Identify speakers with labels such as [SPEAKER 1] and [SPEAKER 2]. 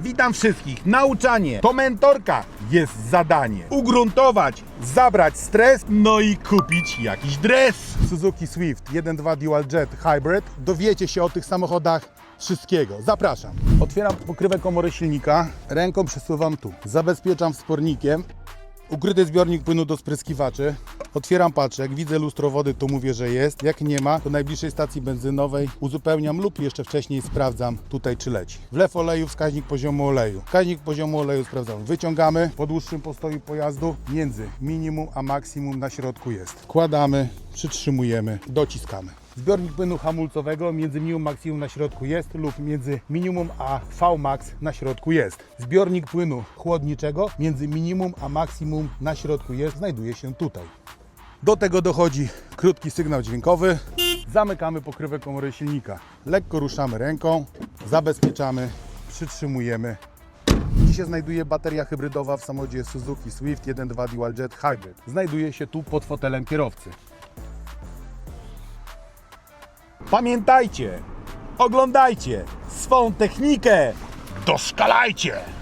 [SPEAKER 1] Witam wszystkich. Nauczanie to mentorka jest zadanie. Ugruntować, zabrać stres, no i kupić jakiś dres. Suzuki Swift 1.2 Dual Jet Hybrid. Dowiecie się o tych samochodach wszystkiego. Zapraszam. Otwieram pokrywę komory silnika. Ręką przesuwam tu. Zabezpieczam wspornikiem. Ukryty zbiornik płynu do spryskiwaczy. Otwieram jak widzę lustro wody, to mówię, że jest. Jak nie ma, to najbliższej stacji benzynowej uzupełniam lub jeszcze wcześniej sprawdzam tutaj, czy leci. Wlew oleju, wskaźnik poziomu oleju. Wskaźnik poziomu oleju sprawdzamy. Wyciągamy po dłuższym postoju pojazdu. Między minimum a maksimum na środku jest. Wkładamy, przytrzymujemy, dociskamy. Zbiornik płynu hamulcowego między minimum maksimum na środku jest lub między minimum a Vmax na środku jest. Zbiornik płynu chłodniczego między minimum a maksimum na środku jest, znajduje się tutaj. Do tego dochodzi krótki sygnał dźwiękowy. Zamykamy pokrywę komory silnika. Lekko ruszamy ręką, zabezpieczamy, przytrzymujemy. Gdzie się znajduje bateria hybrydowa w samochodzie Suzuki Swift 1.2 Dual Jet Hybrid. Znajduje się tu pod fotelem kierowcy. Pamiętajcie, oglądajcie swą technikę, doszkalajcie!